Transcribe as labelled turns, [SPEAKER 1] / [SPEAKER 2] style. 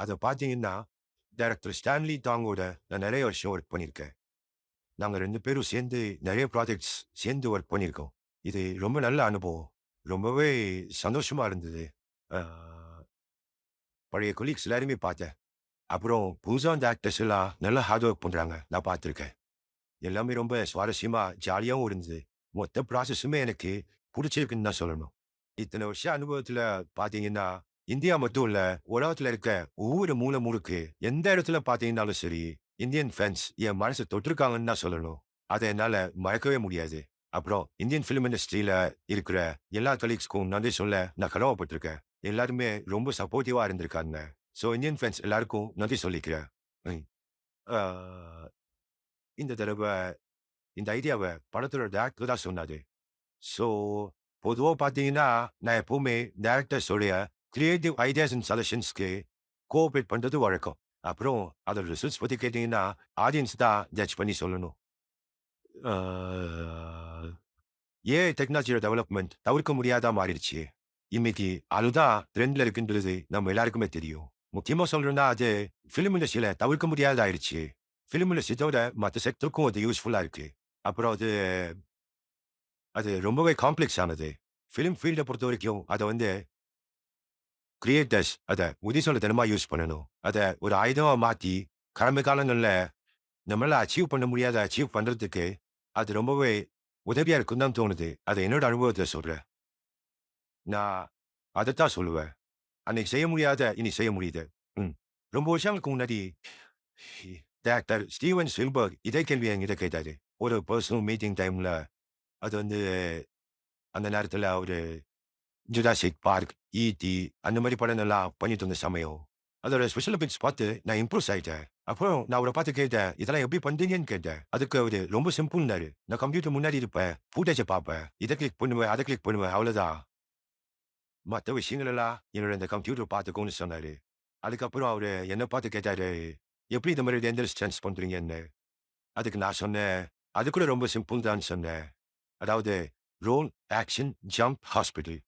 [SPEAKER 1] அதை பார்த்தீங்கன்னா, director Stanley தாங்கோட நான் நிறைய வருஷம் ஒர்க் பண்ணியிருக்கேன். நாங்கள் ரெண்டு பேரும் சேர்ந்து நிறைய ப்ராஜெக்ட்ஸ் சேர்ந்து ஒர்க் பண்ணியிருக்கோம். இது ரொம்ப நல்ல அனுபவம். ரொம்பவே சந்தோஷமாக இருந்தது. பழைய கொலீக்ஸ் எல்லாருமே பார்த்தேன். அப்புறம் புதுசாக அந்த ஆக்டர்ஸ் எல்லாம் நல்லா ஹார்ட் ஒர்க் பண்ணுறாங்க நான் பார்த்துருக்கேன். எல்லாமே ரொம்ப சுவாரஸ்யமாக ஜாலியாகவும் இருந்தது. மொத்த ப்ராசஸுமே எனக்கு பிடிச்சிருக்குன்னு தான் சொல்லணும். இத்தனை வருஷ அனுபவத்தில் பார்த்தீங்கன்னா, இந்தியா மட்டும் இல்ல, உலகத்துல இருக்க ஒவ்வொரு மூலை முடுக்கு, எந்த இடத்துல பார்த்தீங்கன்னாலும் சரி, இந்தியன் ஃபேன்ஸ் என் மனச தொட்டிருக்காங்கன்னு தான் சொல்லணும். அதை என்னால மறக்கவே முடியாது. அப்புறம் இந்தியன் ஃபிலிம் இண்டஸ்ட்ரியில இருக்கிற எல்லா கலீக்ஸ்க்கும் நன்றி சொல்ல நான் கடவுப்பட்டிருக்கேன் எல்லாருமே ரொம்ப சப்போர்ட்டிவா இருந்திருக்காங்க. ஸோ இந்தியன் ஃபேன்ஸ் எல்லாருக்கும் நன்றி சொல்லிக்கிறேன். இந்த தடவை இந்த ஐடியாவ படத்தோட டேரக்டர் தான் சொன்னாரு. ஸோ பொதுவா பார்த்தீங்கன்னா, நான் எப்பவுமே டைரக்டர்ஸோடைய கிரியேட்டிவ் ஐடியாஸ் அண்ட் சஜஷன்ஸ்க்கு கோஆப்ரேட் பண்ணுறது வழக்கம். அப்புறம் அதோட ரிசல்ட்ஸ் பத்தி கேட்டீங்கன்னா, ஆடியன்ஸ் தான் ஜட்ஜ் பண்ணி சொல்லணும். ஆ ஏஐ டெக்னாலஜியோட டெவலப்மெண்ட் தவிர்க்க முடியாதா மாறிடுச்சு. இன்னைக்கு அதுதான் ட்ரெண்ட்ல இருக்குன்றது நம்ம எல்லாருக்குமே தெரியும். முக்கியமா சொல்லணும்னா அது ஃபிலிம் இண்டஸ்ட்ரியில் தவிர்க்க முடியாத ஆயிடுச்சு. ஃபிலிம் இண்டஸ்ட்ரியோட மற்ற செக்டருக்கும் அது யூஸ்ஃபுல்லா இருக்கு. அப்புறம் அது அது ரொம்பவே காம்ப்ளெக்ஸ் ஆனது. ஃபிலிம் ஃபீல்டை பொறுத்த வரைக்கும் அதை வந்து கிரியேட்டர்ஸ் சொல்ல புத்திசாலித்தனமா யூஸ் பண்ணணும். அதை ஒரு ஆயுதமா மாற்றி கடமை காலங்களில் நம்மளால் அச்சீவ் பண்ண முடியாத அச்சீவ் பண்ணுறதுக்கு அது ரொம்பவே உதவியாக இருக்குன்னு தான் தோணுது. அதை என்னோட அனுபவத்தை சொல்றேன். நான் அதைத்தான் சொல்லுவேன். அன்னைக்கு செய்ய முடியாத இனி செய்ய முடியுது. ம். ரொம்ப வருஷங்களுக்கு முன்னாடி டாக்டர் ஸ்டீவன் சில்பர்க் இதே கேள்வி என்கிட்ட கேட்டார் ஒரு பர்சனல் மீட்டிங் டைமில் அது வந்து அந்த நேரத்தில் ஒரு ஜுராசிக் பார்க், ஈ.டி. அந்த மாதிரி படம் படங்கள்லாம் பண்ணிட்டு இருந்த சமயம். அதோட ஸ்பெஷல் எஃபெக்ட்ஸ் பார்த்து நான் இம்ப்ரூவ் ஆயிட்டேன். அப்புறம் நான் அவரை பார்த்து கேட்டேன். இதெல்லாம் எப்படி பண்றீங்கன்னு கேட்டேன். அதுக்கு அவரு ரொம்ப சிம்பிள்னாரு. நான் கம்ப்யூட்டர் முன்னாடி இருப்பேன். ஃபூட்டேஜை பார்ப்பேன். இதை கிளிக் பண்ணுவேன், அதை கிளிக் பண்ணுவேன். அவ்வளோதான் மத்த விஷயங்கள் எல்லாம் என்னோட இந்த கம்ப்யூட்டர் பார்த்துக்கோன்னு சொன்னாரு. அதுக்கப்புறம் அவரு என்ன பார்த்து கேட்டாரு. எப்படி இந்த மாதிரி டேஞ்சரஸ் சான்ஸ் பண்றீங்கன்னு. அதுக்கு நான் சொன்னேன். அது கூட ரொம்ப சிம்பிள் தான் சொன்னேன். அதாவது ரோல், ஆக்ஷன், ஜம்ப், ஹாஸ்பிட்டல்.